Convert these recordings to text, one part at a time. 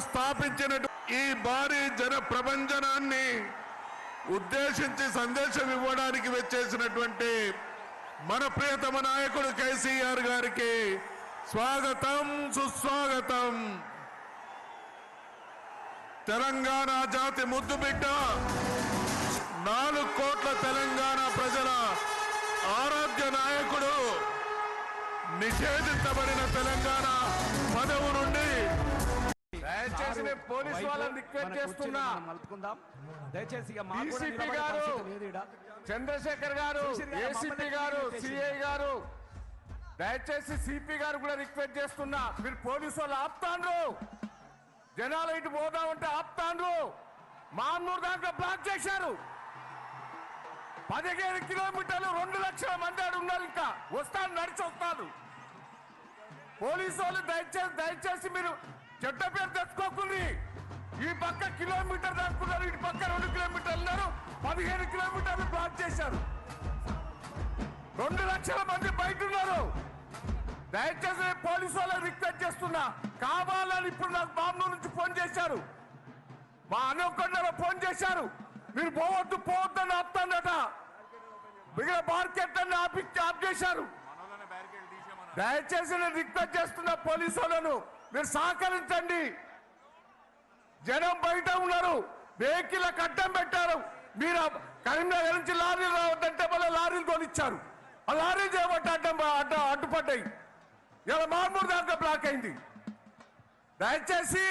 స్థాపించిన ఈ భారీ జన ప్రభంజనాన్ని ఉద్దేశించి సందేశం ఇవ్వడానికి వచ్చేసినటువంటి మన ప్రియతమ నాయకుడు కేసీఆర్ గారికి స్వాగతం సుస్వాగతం. తెలంగాణ జాతి ముద్దు బిడ్డ నాలుగు కోట్ల తెలంగాణ ప్రజల ఆరోగ్య నాయకుడు నిషేధించబడిన తెలంగాణ పదవు నుండి దయచేసి నేను పోలీస్ వాళ్ళని రిక్వెస్ట్ చేస్తున్నా. మలుపుకుందాం దయచేసి ఇక డీసీపీ గారు. చంద్రశేఖర్ గారు ఏసీపీ గారు సిఐ గారు దయచేసి సిపి గారు కూడా రిక్వెస్ట్ చేస్తున్నా. మీరు పోలీసు వాళ్ళు ఆపుతాండ్రు. జనాలు ఇటు పోదామంటే ఆపుతాండ్రు. మామూలు దాంట్లో బ్లాక్ చేశారు. పదిహేను కిలోమీటర్లు రెండు లక్షల మంది ఆడ ఉన్నారు ఇంకా. వస్తాను నడిచి వస్తాను. పోలీసు వాళ్ళు దయచేసి దయచేసి మీరు చెడ్డ పేరు తెచ్చుకోకుంది ఈ పక్క కిలోమీటర్ దాక్కున్నారు ఇటు పక్క రెండు కిలోమీటర్లు ఉన్నారు పదిహేను కిలోమీటర్లు బ్లాక్ చేశారు. రెండు లక్షల మంది బయట ఉన్నారు. దయచేసి నేను పోలీసు వాళ్ళని రిక్వెస్ట్ చేస్తున్నా. కావాలని ఇప్పుడు నాకు బాంబు నుంచి ఫోన్ చేశారు. మా అనుకొండలో ఫోన్ చేశారు. మీరు పోవద్దు పోవద్దు అని ఆపుతానట మిగిలిన మార్కెట్ అన్ని ఆపి ఆప్ చేశారు. దయచేసి నేను రిక్వెస్ట్ చేస్తున్నా పోలీసు వాళ్ళను. మీరు సహకరించండి. జనం బయట ఉన్నారు. వెహికల్ అడ్డం పెట్టారు. మీరు కరీంనగర్ నుంచి లారీలు రావద్దంటే మళ్ళీ లారీలు కొనిచ్చారు. ఆ లారీ చేయబట్టి అడ్డం అడ్డ అడ్డుపడ్డాయి. ఇలా మామూలు దాకా బ్లాక్ అయింది. దయచేసి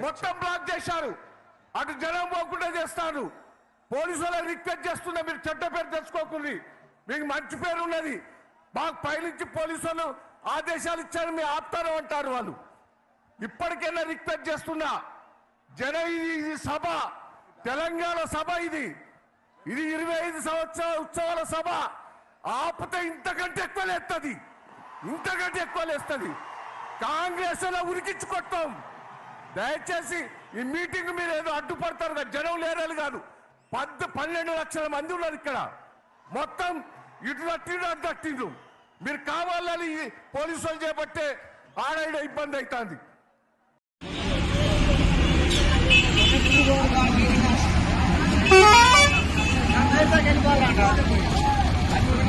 మొత్తం బ్లాక్ చేశారు. అటు జనం పోకుండా చేస్తారు పోలీసు వాళ్ళని రిక్వెస్ట్ చేస్తున్నా మీరు చెడ్డ పేరు తెచ్చుకోకుండా. మీకు మంచి పేరు ఉన్నది. మాకు పైనుంచి పోలీసు వాళ్ళు ఆదేశాలు ఇచ్చారు మీ ఆపుతారు అంటారు వాళ్ళు. ఇప్పటికైనా రిక్వెస్ట్ చేస్తున్నా. జన ఇది ఇది సభ. తెలంగాణ సభ ఇది. ఇది ఇరవై ఐదు సంవత్సరాల ఉత్సవాల సభ. ఆపితే ఇంతకంటే ఎక్కువ లేస్తుంది ఇంతకంటే ఎక్కువ లేస్తుంది కాంగ్రెస్ అలా ఉరికించుకొస్తాం దయచేసి ఈ మీటింగ్ మీరు ఏదో అడ్డుపడతారు కదా జనం లేరాలి కాదు. పద్ పన్నెండు లక్షల మంది ఉన్నారు ఇక్కడ. మొత్తం ఇటు తట్టిండు అటు తట్టిండు మీరు కావాలని పోలీసులు చేపట్టే ఆడ ఇబ్బంది అవుతుంది.